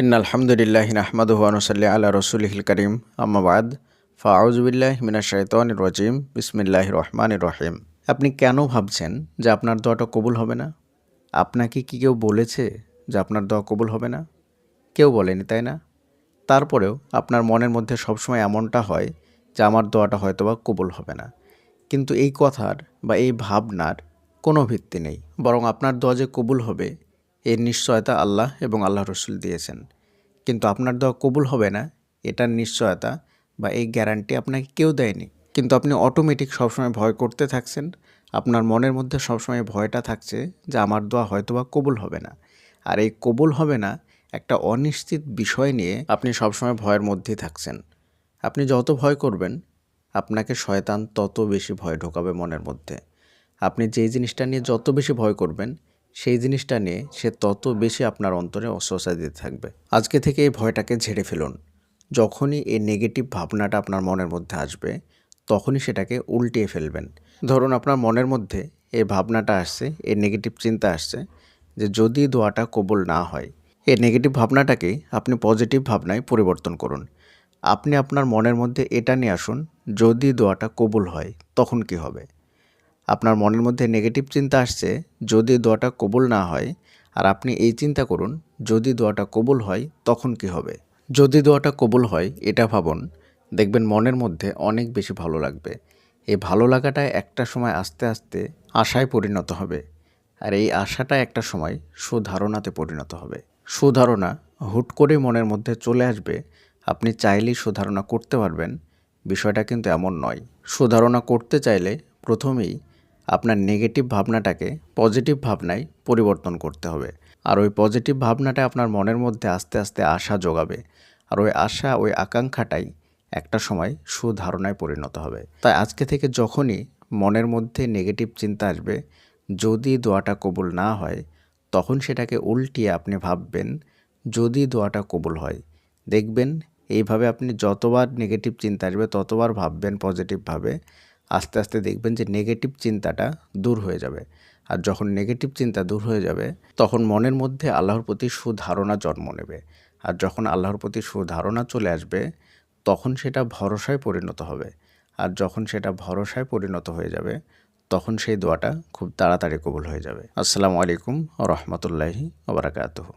In আলহামদুলিল্লাহ নাহমাদুয়ানুসাল্লি আল্লাহ রসুলহিল করিম আম্মাবাদ ফাউজবিল্লাহ মিনা শাইতান রজিম বিসমিল্লাহ রহমান রহিম আপনি কেন ভাবছেন যে আপনার দোয়াটা কবুল হবে না? আপনাকে কি কেউ বলেছে যে আপনার দোয়া কবুল হবে না? কেউ বলেনি, তাই না? তারপরেও আপনার মনের মধ্যে সবসময় এমনটা হয় যে আমার দোয়াটা হয়তোবা কবুল হবে না। কিন্তু এই কথার বা এই ভাবনার কোনো ভিত্তি নেই। বরং আপনার দোয়া যে কবুল হবে এর নিশ্চয়তা আল্লাহ এবং আল্লাহ রসুল দিয়েছেন। কিন্তু আপনার দোয়া কবুল হবে না, এটার নিশ্চয়তা বা এই গ্যারান্টি আপনাকে কেউ দেয়নি। কিন্তু আপনি অটোমেটিক সবসময় ভয় করতে থাকছেন, আপনার মনের মধ্যে সবসময় ভয়টা থাকছে যে আমার দোয়া হয়তোবা কবুল হবে না। আর এই কবুল হবে না একটা অনিশ্চিত বিষয় নিয়ে আপনি সবসময় ভয়ের মধ্যেই থাকছেন। আপনি যত ভয় করবেন, আপনাকে শয়তান তত বেশি ভয় ঢোকাবে মনের মধ্যে। আপনি যেই জিনিসটা নিয়ে যত বেশি ভয় করবেন সেই জিনিসটা নিয়ে সে তত বেশি আপনার অন্তরে অস্বস্তি দিতে থাকবে। আজকে থেকে এই ভয়টাকে ঝেড়ে ফেলুন। যখনই এই নেগেটিভ ভাবনাটা আপনার মনের মধ্যে আসবে, তখনই সেটাকে উল্টিয়ে ফেলবেন। ধরুন আপনার মনের মধ্যে এই ভাবনাটা আসছে, এই নেগেটিভ চিন্তা আসছে যে যদি দোয়াটা কবুল না হয়, এই নেগেটিভ ভাবনাটাকে আপনি পজিটিভ ভাবনায় পরিবর্তন করুন। আপনি আপনার মনের মধ্যে এটা নিয়ে আসুন, যদি দোয়াটা কবুল হয়, তখন কি হবে? আপনার মনের মধ্যে নেগেটিভ চিন্তা আসছে, যদি দোয়াটা কবুল না হয়, আর আপনি এই চিন্তা করুন, যদি দোয়াটা কবুল হয়, তখন কি হবে? যদি দোয়াটা কবুল হয়, এটা ভাবুন, দেখবেন মনের মধ্যে অনেক বেশি ভালো লাগবে। এই ভালো লাগাটা একটা সময় আস্তে আস্তে আশায় পরিণত হবে, আর এই আশাটা একটা সময় সুধারণাতে পরিণত হবে। সুধারণা হুট করে মনের মধ্যে চলে আসবে, আপনি চাইলেই সুধারণা করতে পারবেন, বিষয়টা কিন্তু এমন নয়। সুধারণা করতে চাইলে প্রথমেই আপনার নেগেটিভ ভাবনাটাকে পজিটিভ ভাবনায় পরিবর্তন করতে হবে। আর ওই পজিটিভ ভাবনাটা আপনার মনের মধ্যে আস্তে আস্তে আশা যোগাবে। আর ওই আশা, ওই আকাঙ্ক্ষাটাই একটা সময় সুধারণায় পরিণত হবে। তাই আজকে থেকে যখনই মনের মধ্যে নেগেটিভ চিন্তা আসবে, যদি দোয়াটা কবুল না হয়, তখন সেটাকে উল্টিয়ে আপনি ভাববেন, যদি দোয়াটা কবুল হয়, দেখবেন এইভাবে আপনি যতবার নেগেটিভ চিন্তা আসবে, ততবার ভাববেন পজিটিভভাবে আস্তে আস্তে দেখবেন যে নেগেটিভ চিন্তাটা দূর হয়ে যাবে। আর যখন নেগেটিভ চিন্তা দূর হয়ে যাবে, তখন মনের মধ্যে আল্লাহর প্রতি সুধারণা জন্ম নেবে। আর যখন আল্লাহর প্রতি সুধারণা চলে আসবে, তখন সেটা ভরসায় পরিণত হবে। আর যখন সেটা ভরসায় পরিণত হয়ে যাবে, তখন সেই দোয়াটা খুব তাড়াতাড়ি কবুল হয়ে যাবে। আসসালামু আলাইকুম রহমতুল্লাহি ওবরাকাতহ